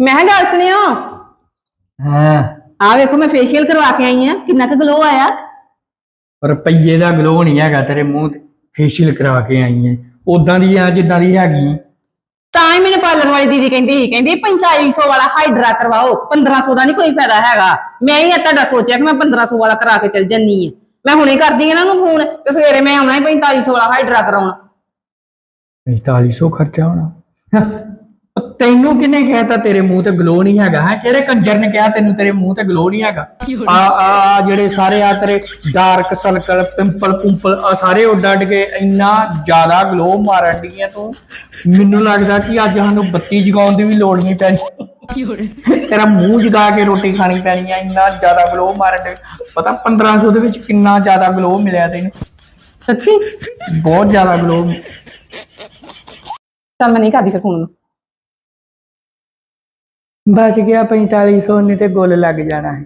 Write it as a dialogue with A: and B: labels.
A: ਮੈਂ ਕਿਹਾ ਗੱਲ ਸੁਣਿਓ।
B: ਹਾਂ।
A: ਆ ਵੇਖੋ ਮੈਂ ਫੇਸ਼ੀਅਲ ਕਰਵਾ ਕੇ ਆਈ ਆ। ਕਿੰਨਾ ਕੁ ਗਲੋ ਆਇਆ?
B: ਰੁਪਈਏ ਦਾ ਗਲੋ ਨਹੀਂ ਹੈਗਾ ਤੇਰੇ ਮੂੰਹ ਤੇ। ਫੇਸ਼ੀਅਲ ਕਰਾ ਕੇ ਆਈ ਹੈ ਉਦਾਂ ਦੀ ਆ ਜਿੱਦਾਂ ਦੀ ਹੈਗੀ
A: ਤਾਂ ਹੀ ਮੈਨੂੰ ਪਾਰਲਰ ਵਾਲੀ ਦੀਦੀ ਕਹਿੰਦੀ ਸੀ, ਕਹਿੰਦੀ 4500 ਵਾਲਾ ਹਾਈਡਰਾ ਕਰਵਾਓ। 1500 ਦਾ ਨਹੀਂ ਕੋਈ ਫਾਇਦਾ ਹੈਗਾ। ਮੈਂ ਹੀ ਆ ਤੁਹਾਡਾ ਸੋਚਿਆ ਕਿ ਮੈਂ 1500 ਵਾਲਾ ਕਰਾ ਕੇ ਚੱਲ ਜੰਨੀ ਆ। ਮੈਂ ਹੁਣੇ ਕਰਦੀ ਇਹਨਾਂ ਨੂੰ ਫੋਨ ਤੇ ਸਵੇਰੇ ਮੈਂ ਆਉਣਾ ਹੀ 4500 ਵਾਲਾ ਹਾਈਡਰਾ ਕਰਾਉਣਾ।
B: 4500 ਖਰਚਾ ਹੋਣਾ। ਤੈਨੂੰ ਕਿਹਨੇ ਕਹਿਤਾ ਤੇਰੇ ਮੂੰਹ ਤੇ ਗਲੋ ਨਹੀਂ ਹੈਗਾ ਹੈ? ਕਿਹੜੇ ਕੰਜਰ ਨੇ ਕਿਹਾ ਤੈਨੂੰ ਤੇਰੇ ਮੂੰਹ ਤੇ ਗਲੋ ਨਹੀਂ ਹੈਗਾ? ਆ ਆ ਜਿਹੜੇ ਸਾਰੇ ਆ ਤੇਰੇ ਡਾਰਕ ਸਰਕਲ ਪਿੰਪਲ ਪੁੰਪਲ ਆ ਸਾਰੇ ਉੱਡ ਅੱਡ ਕੇ ਇੰਨਾ ਜ਼ਿਆਦਾ ਗਲੋ ਮਾਰਨ ਡੀਆਂ ਤੂੰ। ਮੈਨੂੰ ਲੱਗਦਾ ਕਿ ਅੱਜ ਸਾਨੂੰ ਬੱਤੀ ਜਗਾਉਣ ਦੀ ਵੀ ਲੋੜ ਨਹੀਂ ਪੈਣੀ। ਤੇਰਾ ਮੂੰਹ ਜਗਾ ਕੇ ਰੋਟੀ ਖਾਣੀ ਪੈਣੀ ਆ ਇੰਨਾ ਜ਼ਿਆਦਾ ਗਲੋ ਮਾਰਨ ਦੇ ਪਤਾ 1500 ਦੇ ਵਿੱਚ ਕਿੰਨਾ ਜ਼ਿਆਦਾ ਗਲੋ ਮਿਲਿਆ ਤੈਨੂੰ?
A: ਸੱਚੀ?
B: ਬਹੁਤ ਜ਼ਿਆਦਾ ਗਲੋ
A: ਚੱਲ ਮੈਂ ਨਹੀਂ ਕਰਦੀ ਫਿਰ ਫੋਨ
B: ਬਚ ਗਿਆ 4500 ਨੇ ਤੇ ਗੁੱਲ ਲੱਗ ਜਾਣਾ ਹੈ।